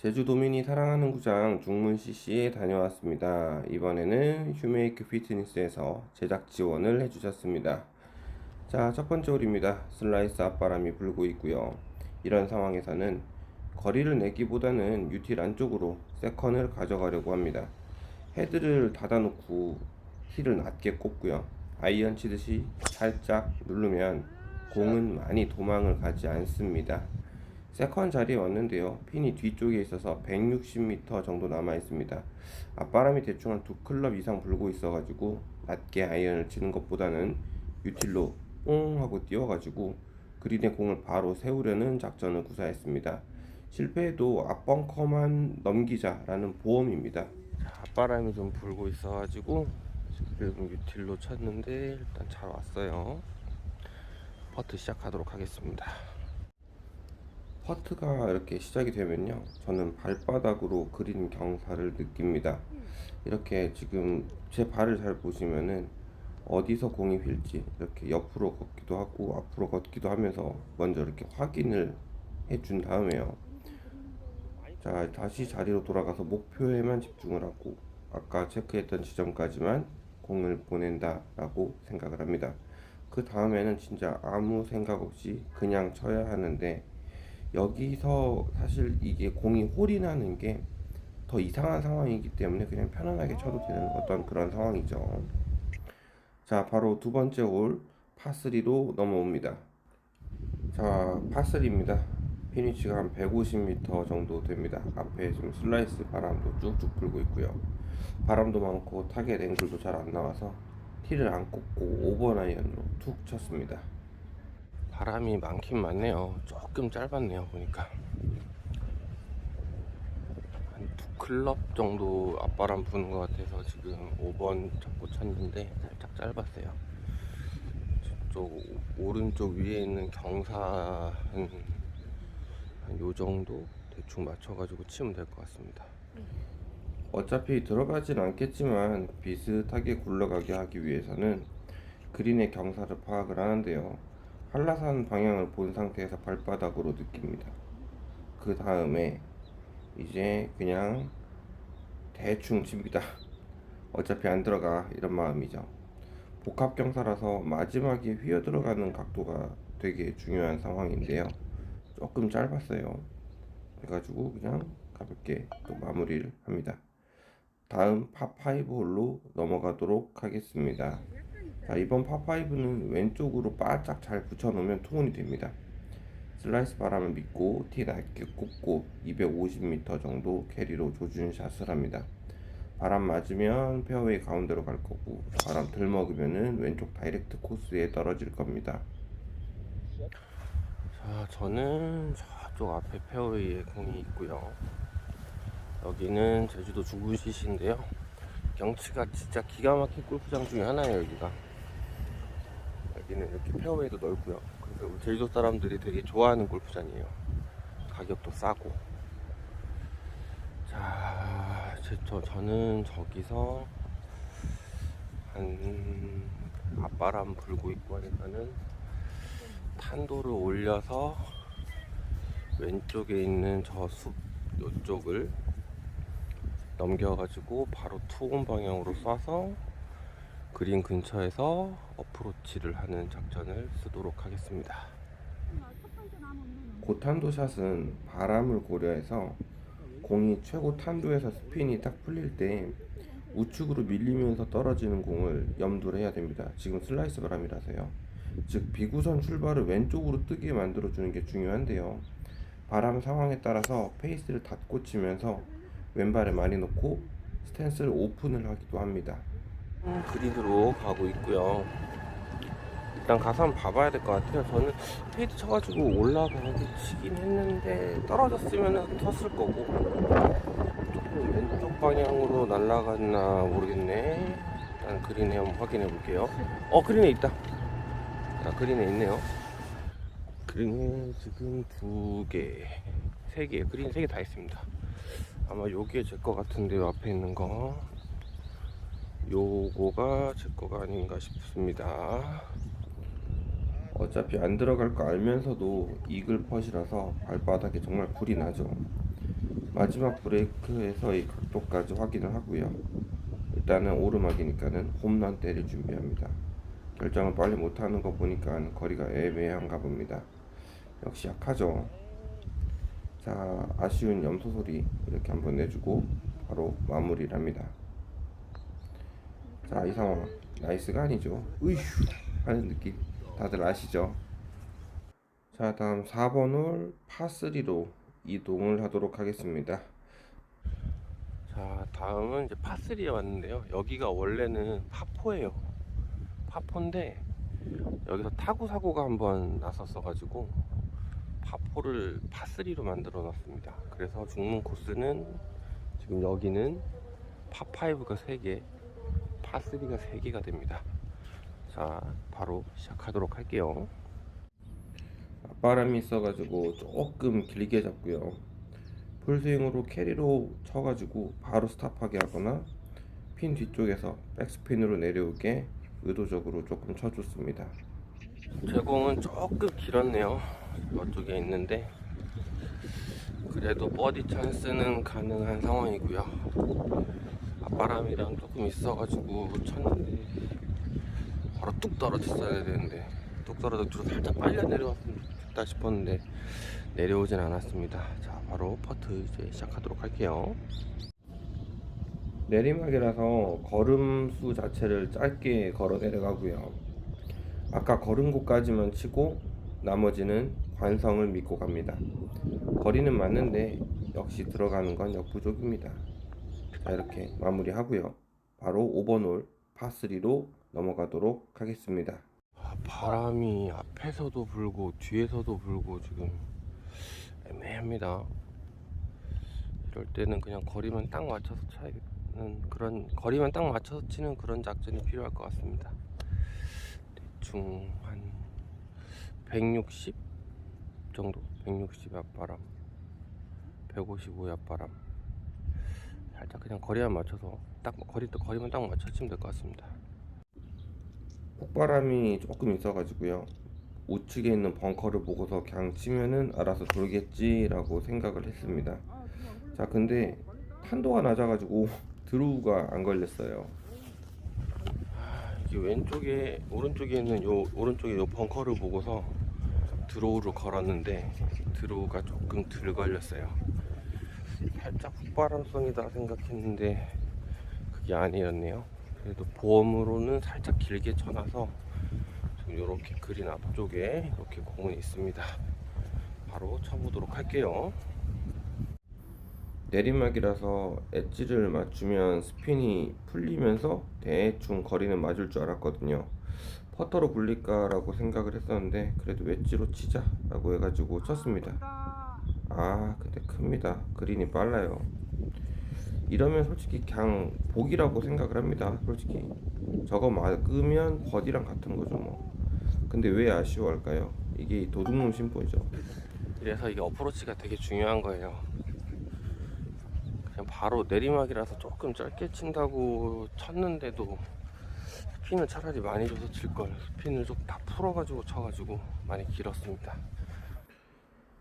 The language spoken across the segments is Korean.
제주도민이 사랑하는 구장 중문 CC에 다녀왔습니다. 이번에는 휴메이크 피트니스에서 제작 지원을 해주셨습니다. 자, 첫 번째 홀입니다. 슬라이스 앞바람이 불고 있고요. 이런 상황에서는 거리를 내기보다는 유틸 안쪽으로 세컨을 가져가려고 합니다. 헤드를 닫아놓고 힐을 낮게 꼽고요. 아이언 치듯이 살짝 누르면 공은 많이 도망을 가지 않습니다. 세컨 자리에 왔는데요. 핀이 뒤쪽에 있어서 160m 정도 남아 있습니다. 앞바람이 대충 한 두 클럽 이상 불고 있어가지고 낮게 아이언을 치는 것보다는 유틸로 뽕 하고 띄워가지고 그린의 공을 바로 세우려는 작전을 구사했습니다. 실패해도 앞벙커만 넘기자라는 보험입니다. 앞바람이 좀 불고 있어가지고 지금 유틸로 쳤는데 일단 잘 왔어요. 퍼트 시작하도록 하겠습니다. 퍼트가 이렇게 시작이 되면요. 저는 발바닥으로 그린 경사를 느낍니다. 이렇게 지금 제 발을 잘 보시면은 어디서 공이 휠지 이렇게 옆으로 걷기도 하고 앞으로 걷기도 하면서 먼저 이렇게 확인을 해 준 다음에요. 자, 다시 자리로 돌아가서 목표에만 집중을 하고 아까 체크했던 지점까지만 공을 보낸다 라고 생각을 합니다. 그 다음에는 진짜 아무 생각 없이 그냥 쳐야 하는데 여기서 사실 이게 공이 홀이 나는 게 더 이상한 상황이기 때문에 그냥 편안하게 쳐도 되는 어떤 그런 상황이죠. 자, 바로 두 번째 홀 파3로 넘어옵니다. 자, 파3입니다. 피니치가 한 150m 정도 됩니다. 앞에 지금 슬라이스 바람도 쭉쭉 불고 있고요. 바람도 많고 타겟 앵글도 잘 안 나와서 티를 안 꽂고 5번 아이언으로 툭 쳤습니다. 바람이 많긴 많네요. 조금 짧았네요. 보니까 한 두 클럽 정도 앞바람 부는 것 같아서 지금 5번 잡고 쳤는데 살짝 짧았어요. 저쪽 오른쪽 위에 있는 경사 한요 정도 대충 맞춰가지고 치면 될 것 같습니다. 어차피 들어가진 않겠지만 비슷하게 굴러가게 하기 위해서는 그린의 경사를 파악을 하는데요. 한라산 방향을 본 상태에서 발바닥으로 느낍니다. 그 다음에 이제 그냥 대충 칩니다. 어차피 안 들어가 이런 마음이죠. 복합 경사라서 마지막에 휘어 들어가는 각도가 되게 중요한 상황인데요. 조금 짧았어요. 그래가지고 그냥 가볍게 또 마무리를 합니다. 다음 파5 홀로 넘어가도록 하겠습니다. 자, 이번 파5는 왼쪽으로 바짝 잘 붙여놓으면 투혼이 됩니다. 슬라이스 바람을 믿고 티 낮게 꽂고 250m 정도 캐리로 조준 샷을 합니다. 바람 맞으면 페어웨이 가운데로 갈 거고 바람 덜 먹으면은 왼쪽 다이렉트 코스에 떨어질 겁니다. 자, 저는 저쪽 앞에 페어웨이에 공이 있고요. 여기는 제주도 중군시시인데요. 경치가 진짜 기가 막힌 골프장 중에 하나예요, 여기가. 여기는 이렇게 페어웨이도 넓고요. 그래서 우리 제주도 사람들이 되게 좋아하는 골프장이에요. 가격도 싸고. 자, 제, 저, 저는 저기서 한 앞바람 불고 있고 하니까는 탄도를 올려서 왼쪽에 있는 저숲 요쪽을 넘겨가지고 바로 투혼 방향으로 쏴서 그린 근처에서 어프로치를 하는 작전을 쓰도록 하겠습니다. 고탄도 샷은 바람을 고려해서 공이 최고 탄도에서 스핀이 딱 풀릴 때 우측으로 밀리면서 떨어지는 공을 염두를 해야 됩니다. 지금 슬라이스 바람이라서요. 즉 비구선 출발을 왼쪽으로 뜨게 만들어 주는 게 중요한데요. 바람 상황에 따라서 페이스를 닫고 치면서 왼발을 많이 놓고 스탠스를 오픈을 하기도 합니다. 그린으로 가고 있고요. 일단 가서 한번 봐봐야 될 것 같아요. 저는 페이드 쳐가지고 올라가게 치긴 했는데 떨어졌으면 쳤을 거고 조금 왼쪽 방향으로 날아갔나 모르겠네. 일단 그린에 한번 확인해 볼게요. 어 그린에 있다. 자 그린에 있네요. 그린에 지금 두 개, 세 개, 그린 세 개 다 있습니다. 아마 요게 제거 같은데요. 앞에 있는 거. 요거가 제 거가 아닌가 싶습니다. 어차피 안 들어갈 거 알면서도 이글 펫이라서 발바닥에 정말 불이 나죠. 마지막 브레이크에서의 각도까지 확인을 하고요. 일단은 오르막이니까는 홈런 때릴 준비합니다. 결정을 빨리 못하는 거 보니까 거리가 애매한가 봅니다. 역시 약하죠. 자, 아쉬운 염소 소리 이렇게 한번 내주고 바로 마무리를 합니다. 자, 이 상황 나이스가 아니죠. 으휴 하는 느낌 다들 아시죠? 자, 다음 4번 홀 파3로 이동을 하도록 하겠습니다. 자, 다음은 이제 파3에 왔는데요. 여기가 원래는 파포예요. 파포인데 여기서 타구 사고가 한번 났었어 가지고 파포를 파3로 만들어 놨습니다. 그래서 중문 코스는 지금 여기는 파5가 3개, 파3가 3개가 됩니다. 자, 바로 시작하도록 할게요. 바람이 있어가지고 조금 길게 잡고요. 풀스윙으로 캐리로 쳐가지고 바로 스탑하게 하거나 핀 뒤쪽에서 백스핀으로 내려오게 의도적으로 조금 쳐줬습니다. 제공은 조금 길었네요. 이쪽에 있는데 그래도 버디 찬스는 가능한 상황이고요. 앞바람이랑 조금 있어가지고 쳤는데 바로 뚝 떨어졌어야 되는데 뚝 떨어져서 살짝 빨려 내려왔으면 좋겠다 싶었는데 내려오진 않았습니다. 자 바로 퍼트 이제 시작하도록 할게요. 내리막이라서 걸음수 자체를 짧게 걸어 내려가고요. 아까 걸은 곳까지만 치고 나머지는 관성을 믿고 갑니다. 거리는 맞는데 역시 들어가는 건 역부족입니다. 자 이렇게 마무리하고요. 바로 5번 홀 파3로 넘어가도록 하겠습니다. 아, 바람이 앞에서도 불고 뒤에서도 불고 지금 애매합니다. 이럴 때는 그냥 거리만 딱 맞춰서 차는 그런 거리만 딱 맞춰서 치는 그런 작전이 필요할 것 같습니다. 대충 한 160 정도, 160 앞바람, 155 앞바람. 살짝 그냥 거리만 맞춰서 딱 거리 또 거리만 딱 맞춰 치면 될 것 같습니다. 폭바람이 조금 있어가지고요. 우측에 있는 벙커를 보고서 그냥 치면은 알아서 돌겠지라고 생각을 했습니다. 자, 근데 탄도가 낮아가지고 드루가 안 걸렸어요. 이 왼쪽에 오른쪽에 있는 요 오른쪽에 요 벙커를 보고서 드로우를 걸었는데 드로우가 조금 덜 걸렸어요. 살짝 훅바람성이다 생각했는데 그게 아니었네요. 그래도 보험으로는 살짝 길게 쳐놔서 이렇게 그린 앞쪽에 이렇게 공은 있습니다. 바로 쳐보도록 할게요. 내리막이라서 엣지를 맞추면 스핀이 풀리면서 대충 거리는 맞을 줄 알았거든요. 퍼터로 굴릴까 라고 생각을 했었는데 그래도 웨지로 치자 라고 해가지고 쳤습니다. 아 근데 큽니다. 그린이 빨라요. 이러면 솔직히 그냥 복이라고 생각을 합니다. 솔직히 저거 막으면 버디랑 같은 거죠 뭐. 근데 왜 아쉬워할까요? 이게 도둑놈 심보죠. 그래서 이게 어프로치가 되게 중요한 거예요. 그냥 바로 내리막이라서 조금 짧게 친다고 쳤는데도 스핀을 차라리 많이 줘서 칠 걸. 스핀을 좀 다 풀어가지고 쳐가지고 많이 길었습니다.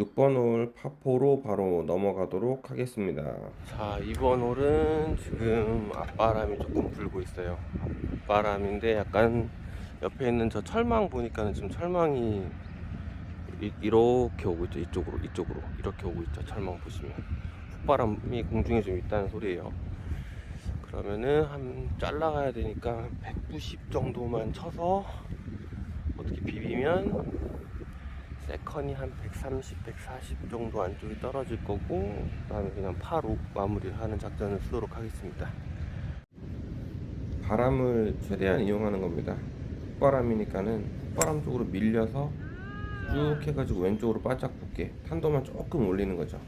6번 홀 파포로 바로 넘어가도록 하겠습니다. 자, 이번 홀은 지금 앞바람이 조금 불고 있어요. 앞바람인데 약간 옆에 있는 저 철망 보니까는 지금 철망이 이, 이렇게 오고 있죠. 이쪽으로, 이쪽으로. 이렇게 오고 있죠. 철망 보시면. 훅바람이 공중에 좀 있다는 소리예요. 그러면은 한 잘라가야 되니까 190 정도만 쳐서 어떻게 비비면 세컨이 한 130, 140 정도 안쪽에 떨어질 거고 그다음에 그냥 파로 마무리를 하는 작전을 쓰도록 하겠습니다. 바람을 최대한 이용하는 겁니다. 바람이니까는 바람 쪽으로 밀려서 쭉 해가지고 왼쪽으로 바짝 붙게 탄도만 조금 올리는 거죠.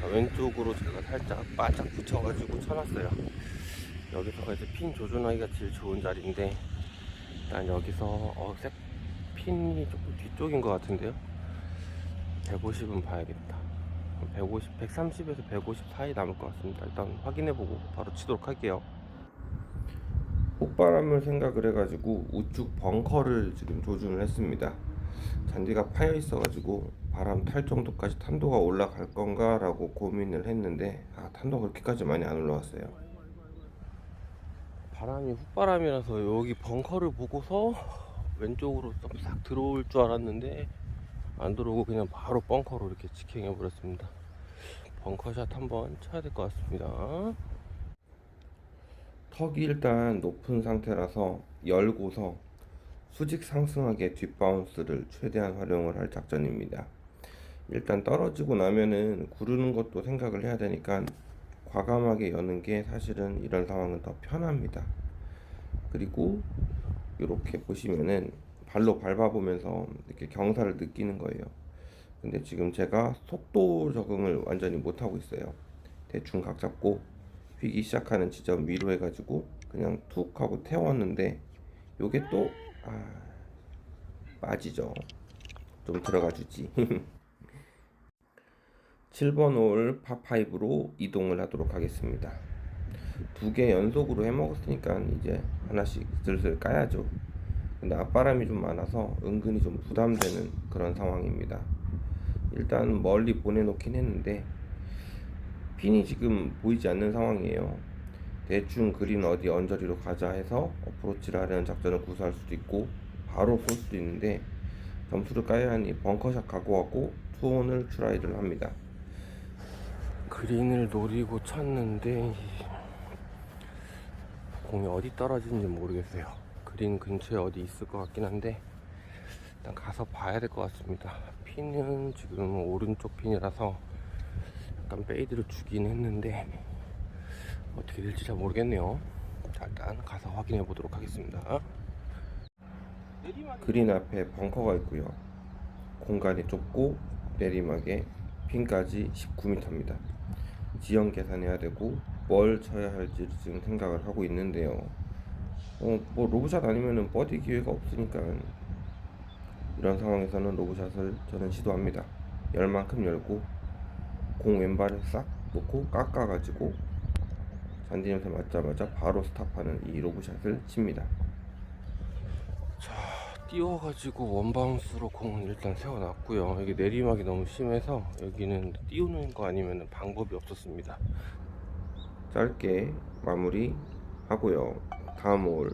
자, 왼쪽으로 제가 살짝 바짝 붙여가지고 쳐놨어요. 여기서가 이제 핀 조준하기가 제일 좋은 자리인데 일단 여기서 어, 색 핀이 조금 뒤쪽인 것 같은데요. 150은 봐야겠다. 150, 130에서 150 사이 남을 것 같습니다. 일단 확인해보고 바로 치도록 할게요. 폭바람을 생각을 해가지고 우측 벙커를 지금 조준을 했습니다. 잔디가 파여 있어가지고 바람 탈 정도까지 탄도가 올라갈 건가 라고 고민을 했는데 아 탄도가 그렇게까지 많이 안 올라왔어요. 바람이 훅바람이라서 여기 벙커를 보고서 왼쪽으로 좀싹 들어올 줄 알았는데 안 들어오고 그냥 바로 벙커로 이렇게 직행해 버렸습니다. 벙커샷 한번 쳐야 될 것 같습니다. 턱이 일단 높은 상태라서 열고서 수직 상승하게 뒷바운스를 최대한 활용을 할 작전입니다. 일단 떨어지고 나면은 구르는 것도 생각을 해야 되니까 과감하게 여는 게 사실은 이런 상황은 더 편합니다. 그리고 이렇게 보시면은 발로 밟아보면서 이렇게 경사를 느끼는 거예요. 근데 지금 제가 속도 적응을 완전히 못하고 있어요. 대충 각 잡고 휘기 시작하는 지점 위로 해가지고 그냥 툭 하고 태웠는데 요게 또 아, 빠지죠. 좀 들어가 주지. 7번 홀 파5로 이동을 하도록 하겠습니다. 두 개 연속으로 해먹었으니까 이제 하나씩 슬슬 까야죠. 근데 앞바람이 좀 많아서 은근히 좀 부담되는 그런 상황입니다. 일단 멀리 보내놓긴 했는데 핀이 지금 보이지 않는 상황이에요. 대충 그린 어디 언저리로 가자 해서 어프로치를 하려는 작전을 구사할 수도 있고 바로 쏠 수도 있는데 점수를 까야 하니 벙커샷 각오하고 투혼을 트라이를 합니다. 그린을 노리고 쳤는데 공이 어디 떨어지는지 모르겠어요. 그린 근처에 어디 있을 것 같긴 한데 일단 가서 봐야 될 것 같습니다. 핀은 지금 오른쪽 핀이라서 약간 페이드를 주긴 했는데 어떻게 될지 잘 모르겠네요. 자, 일단 가서 확인해 보도록 하겠습니다. 그린 앞에 벙커가 있고요. 공간이 좁고 내리막에 핀까지 19m입니다. 지형 계산해야 되고 뭘 쳐야 할지 지금 생각을 하고 있는데요. 어, 뭐 로브샷 아니면은 버디 기회가 없으니까 이런 상황에서는 로브샷을 저는 시도합니다. 열 만큼 열고 공 왼발에 싹 놓고 깎아가지고 잔디 냄새 맞자마자 바로 스탑하는 이 로브샷을 칩니다. 자, 띄워가지고 원바운스로 공은 일단 세워놨고요. 여기 내리막이 너무 심해서 여기는 띄우는 거 아니면 방법이 없었습니다. 짧게 마무리 하고요. 다음 홀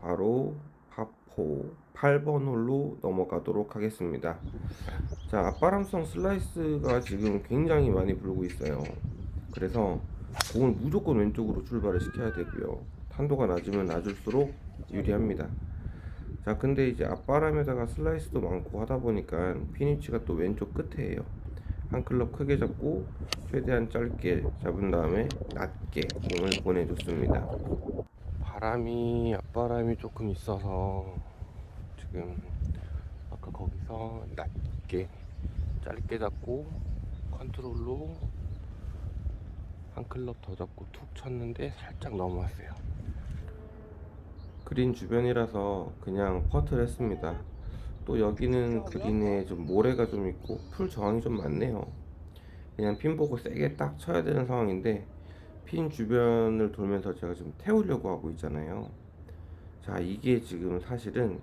바로 파포 8번 홀로 넘어가도록 하겠습니다. 자, 앞바람성 슬라이스가 지금 굉장히 많이 불고 있어요. 그래서 공을 무조건 왼쪽으로 출발을 시켜야 되고요. 탄도가 낮으면 낮을수록 유리합니다. 자, 근데 이제 앞바람에다가 슬라이스도 많고 하다 보니까 피니치가 또 왼쪽 끝에예요. 한 클럽 크게 잡고 최대한 짧게 잡은 다음에 낮게 공을 보내줬습니다. 바람이 앞바람이 조금 있어서 지금 아까 거기서 낮게 짧게 잡고 컨트롤로 한 클럽 더 잡고 툭 쳤는데 살짝 넘어왔어요. 그린 주변이라서 그냥 퍼트를 했습니다. 또 여기는 그린에 좀 모래가 좀 있고 풀 저항이 좀 많네요. 그냥 핀 보고 세게 딱 쳐야 되는 상황인데 핀 주변을 돌면서 제가 좀 태우려고 하고 있잖아요. 자, 이게 지금 사실은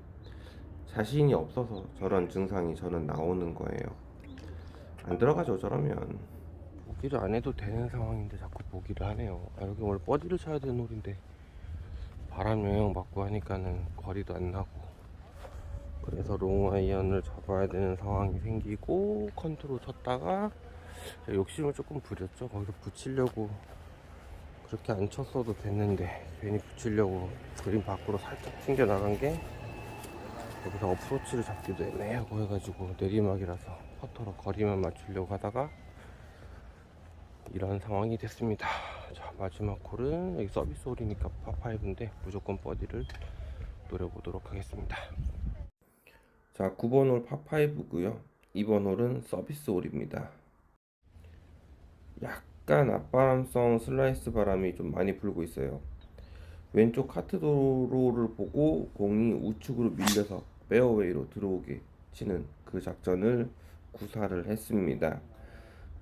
자신이 없어서 저런 증상이 저는 나오는 거예요. 안 들어가죠, 저러면. 보기를 안 해도 되는 상황인데 자꾸 보기를 하네요. 아, 여기 원래 버디를 쳐야 되는 홀인데 바람 영향 받고 하니까는 거리도 안 나고 그래서 롱아이언을 잡아야 되는 상황이 생기고 컨트롤 쳤다가 욕심을 조금 부렸죠. 거기서 붙이려고 그렇게 안 쳤어도 됐는데 괜히 붙이려고 그림 밖으로 살짝 튕겨 나간 게 여기서 어프로치를 잡기도 애매하고 해가지고 내리막이라서 퍼터로 거리만 맞추려고 하다가 이런 상황이 됐습니다. 자 마지막 홀은 여기 서비스 홀이니까 파5인데 무조건 버디를 노려보도록 하겠습니다. 자 9번 홀 파5고요. 2번 홀은 서비스 홀입니다. 약간 앞바람성 슬라이스 바람이 좀 많이 불고 있어요. 왼쪽 카트 도로를 보고 공이 우측으로 밀려서 페어웨이로 들어오게 치는 그 작전을 구사를 했습니다.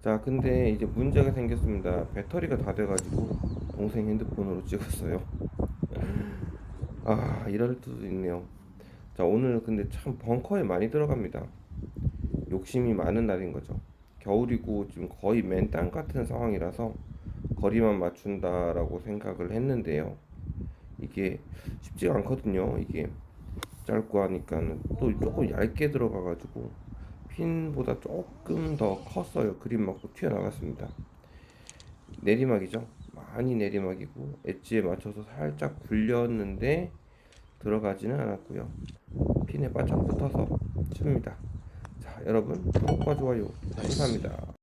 자, 근데 이제 문제가 생겼습니다. 배터리가 다 돼가지고 동생 핸드폰으로 찍었어요. 아, 이럴 수도 있네요. 자 오늘 근데 참 벙커에 많이 들어갑니다. 욕심이 많은 날인 거죠. 겨울이고 지금 거의 맨 땅 같은 상황이라서 거리만 맞춘다라고 생각을 했는데요. 이게 쉽지가 않거든요. 이게 짧고 하니까는 또 조금 얇게 들어가 가지고 핀보다 조금 더 컸어요. 그림 맞고 튀어나갔습니다. 내리막이죠. 많이 내리막이고 엣지에 맞춰서 살짝 굴렸는데 들어가지는 않았고요. 핀에 바짝 붙어서 칩니다. 자, 여러분 구독과 좋아요 감사합니다.